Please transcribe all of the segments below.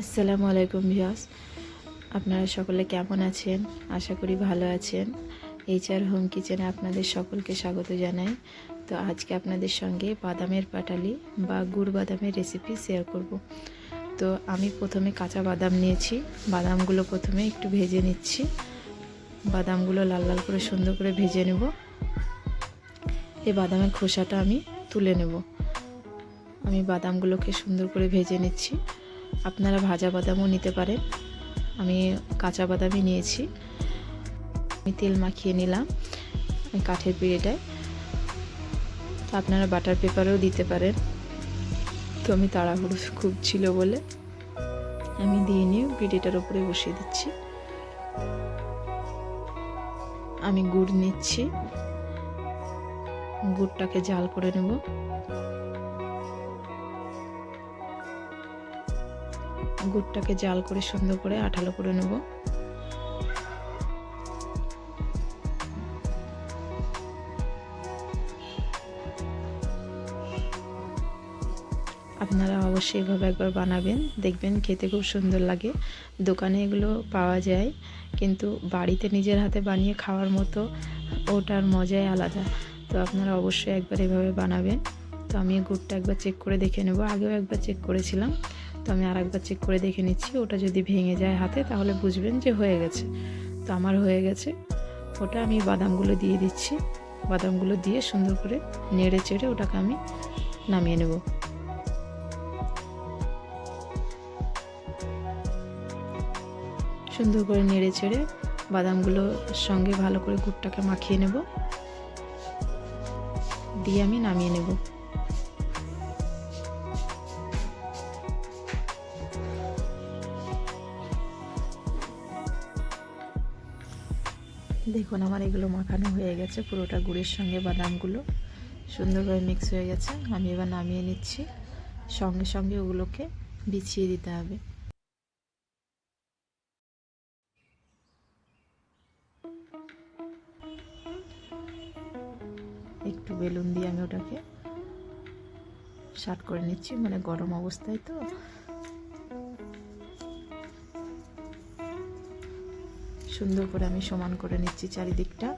আসসালামু আলাইকুম ভিয়াস আপনারা সকলে কেমন আছেন? আশা করি ভালো আছেন। এইচ আর হোম কিচেনে আপনাদের সকলকে স্বাগত জানাই। তো আজকে আপনাদের সঙ্গে বাদামের পাটালি বা গুড় বাদামের রেসিপি শেয়ার করব। তো আমি প্রথমে কাঁচা বাদাম নিয়েছি। বাদামগুলো প্রথমে একটু ভেজে নিচ্ছি। বাদামগুলো লাল লাল করে সুন্দর করে ভেজে নেব। এই বাদামের খোসাটা আমি তুলে নেব। আমি বাদামগুলোকে সুন্দর করে ভেজে নিচ্ছি। আপনারা ভাজা বাদামও নিতে পারেন। আমি কাঁচা বাদামই নিয়েছি। আমি তেল মাখিয়ে নিলাম কাঠের পিড়েটায়। তো আপনারা বাটার পেপারও দিতে পারেন। তো আমি তাড়াহুড়ো খুব ছিল বলে আমি দিয়ে নিয়ে পিড়েটার উপরে বসিয়ে দিচ্ছি। আমি গুড় নিচ্ছি। গুড়টাকে জাল করে নেব। গুড়টাকে জাল করে সুন্দর করে আঠালো করে নেব। আপনারা অবশ্যই এভাবে একবার বানাবেন। দেখবেন খেতে খুব সুন্দর লাগে। দোকানে এগুলো পাওয়া যায়, কিন্তু বাড়িতে নিজের হাতে বানিয়ে খাওয়ার মতো ওটার মজাই আলাদা। তো আপনারা অবশ্যই একবার এভাবে বানাবেন। তো আমি গুড়টা একবার চেক করে দেখে নেব। আগেও একবার চেক করেছিলাম। তো আমি আর একবার চেক করে দেখে নিচ্ছি, ওটা যদি ভেঙে যায় হাতে, তাহলে বুঝবেন যে হয়ে গেছে। তো আমার হয়ে গেছে। ওটা আমি বাদামগুলো দিয়ে দিচ্ছি। বাদামগুলো দিয়ে সুন্দর করে নেড়ে চেড়ে ওটাকে আমি নামিয়ে নেব। সুন্দর করে নেড়ে চেড়ে বাদামগুলো সঙ্গে ভালো করে গুড়টাকে মাখিয়ে নেব। দিয়ে আমি নামিয়ে নেব। দেখুন আমার এগুলো মাখানো হয়ে গেছে, পুরোটা গুড়ের সঙ্গে বাদামগুলো সুন্দরভাবে মিক্স হয়ে গেছে। আমি এবার নামিয়ে নিচ্ছি। সঙ্গে সঙ্গে ওগুলোকে বিছিয়ে দিতে হবে। একটু বেলুন দিয়ে আমি ওটাকে শার্ট করে নিচ্ছি মানে গরম অবস্থায় তো। সুন্দর করে আমি সমান করে নিচ্ছি চারিদিকটা।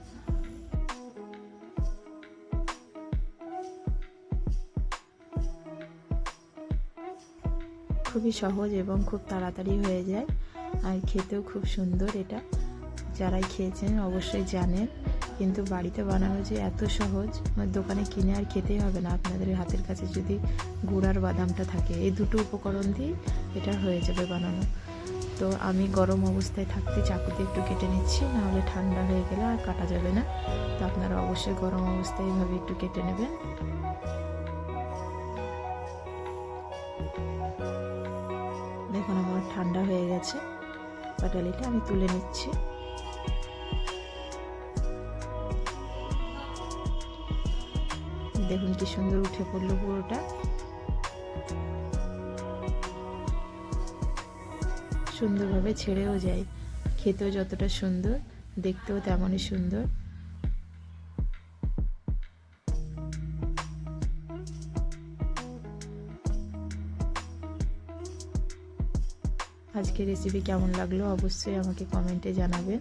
খুবই সহজ এবং খুব তাড়াতাড়ি হয়ে যায় আর খেতেও খুব সুন্দর এটা। যারাই খেয়েছেন অবশ্যই জানেন, কিন্তু বাড়িতে বানানো যে এত সহজ আমার দোকানে কিনে আর খেতেই হবে না। আপনাদের হাতের কাছে যদি গুড় আর বাদামটা থাকে, এই দুটো উপকরণ দিয়ে এটা হয়ে যাবে বানানো। তো আমি গরম অবস্থায় থাকতে চাকুতে একটু কেটে নিচ্ছি, নাহলে ঠান্ডা হয়ে গেলে আর কাটা যাবে না। তো আপনারা অবশ্যই গরম অবস্থায় এইভাবে একটু কেটে নেবেন। দেখুন, আমার ঠান্ডা হয়ে গেছে। পাটালিটা আমি তুলে নিচ্ছি। দেখুন কি সুন্দর উঠে পড়ল পুরোটা। সুন্দরভাবে ছেড়েও যায়। খেতেও যতটা সুন্দর, দেখতেও তেমনই সুন্দর। আজকের রেসিপি কেমন লাগল অবশ্যই আমাকে কমেন্টে জানাবেন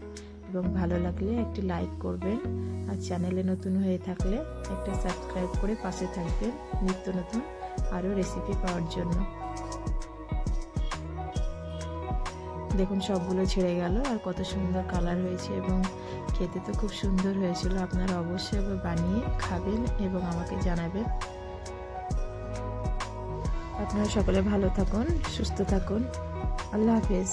এবং ভালো লাগলে একটি লাইক করবেন। আর চ্যানেলে নতুন হয়ে থাকলে একটা সাবস্ক্রাইব করে পাশে থাকবেন। নিত্য নতুন আরও রেসিপি পাওয়ার জন্য। দেখুন, সবগুলো ছেড়ে গেল আর কত সুন্দর কালার হয়েছে এবং খেতে তো খুব সুন্দর হয়েছিল। আপনারা অবশ্যই এবার বানিয়ে খাবেন এবং আমাকে জানাবেন। আপনারা সকলে ভালো থাকুন, সুস্থ থাকুন। আল্লাহ হাফেজ।